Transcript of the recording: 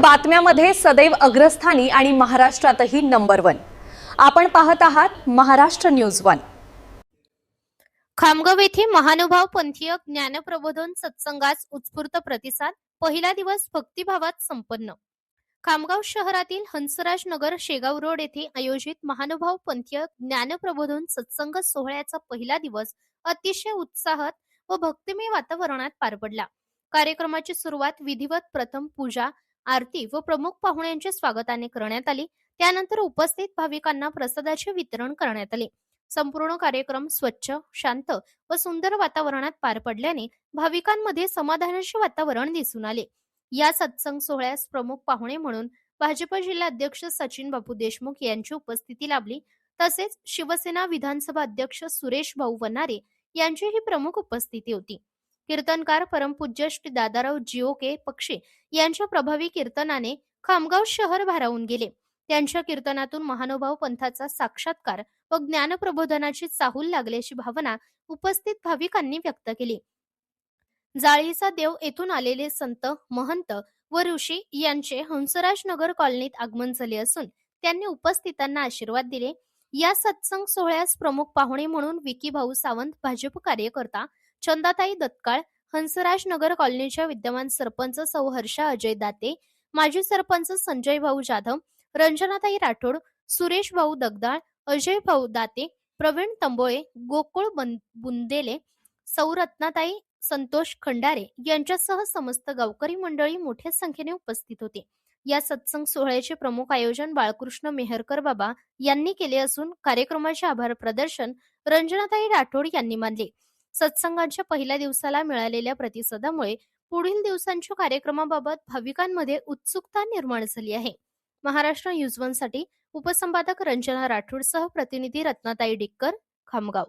बातम्यामध्ये सदैव अग्रस्थानी आणि महाराष्ट्रातही नंबर वन आपण पाहत आहात महाराष्ट्र न्यूज वन खामगाव येथे महानुभाव पंथीय ज्ञानप्रबोधन सत्संगास उत्स्फूर्त प्रतिसाद पहिला दिवस भक्तिभावात संपन्न. खामगाव शहरातील हंसराज नगर शेगाव रोड येथे आयोजित महानुभाव पंथीय ज्ञानप्रबोधन सत्संग सोहळ्याचा पहिला दिवस अतिशय उत्साहात व भक्तिमय वातावरणात पार पडला. कार्यक्रमाची सुरुवात विधिवत प्रथम पूजा आरती व प्रमुख पाहुण्यांच्या स्वागताने करण्यात आली. त्यानंतर उपस्थित भाविकांना प्रसादाचे वितरण करण्यात आले. संपूर्ण कार्यक्रम स्वच्छ शांत व सुंदर वातावरणात पार पडल्याने भाविकांमध्ये समाधानाचे वातावरण दिसून आले. या सत्संग सोहळ्यास प्रमुख पाहुणे म्हणून भाजप जिल्हाध्यक्ष सचिन बापू देशमुख यांची उपस्थिती लाभली. तसेच शिवसेना विधानसभा अध्यक्ष सुरेश भाऊ वनारे यांचीही प्रमुख उपस्थिती होती. कीर्तनकार परमपूज्य श्री दादाराव जिओके पक्षे यांच्या प्रभावी कीर्तनाने खामगाव शहर भारावून गेले. त्यांच्या कीर्तनातून महानुभाव पंथाचा साक्षात्कार व ज्ञानप्रबोधनाची चाहूल लागल्याची भावना उपस्थित भाविकांनी व्यक्त केली. जाळीचा देव येथून आलेले संत महंत व ऋषी यांचे हंसराज नगर कॉलनीत आगमन झाले असून त्यांनी उपस्थितांना आशीर्वाद दिले. या सत्संग सोहळ्यास प्रमुख पाहुणे म्हणून विकी भाऊ सावंत भाजप कार्यकर्ता चंदाताई दत्काळ हंसराज नगर कॉलनीच्या विद्यमान सरपंच सौ हर्षा अजय दाते माजी सरपंच संजय भाऊ जाधव रंजनाताई राठोड सुरेश भाऊ दगदाळ अजय भाऊ दाते प्रवीण तंबोळे गोकुळ बुंदेले सौरत्नाताई संतोष खंडारे यांच्यासह समस्त गावकरी मंडळी मोठ्या संख्येने उपस्थित होते. या सत्संग सोहळ्याचे प्रमुख आयोजन बाळकृष्ण मेहरकर बाबा यांनी केले असून कार्यक्रमाचे आभार प्रदर्शन रंजनाताई राठोड यांनी मानले. सत्संगाच्या पहिल्या दिवसाला मिळालेल्या प्रतिसादामुळे पुढील दिवसांच्या कार्यक्रमाबाबत भाविकांमध्ये उत्सुकता निर्माण झाली आहे. महाराष्ट्र न्यूज वनसाठी उपसंपादक रंजना राठोडसह प्रतिनिधी रत्नाताई डिक्कर खामगाव.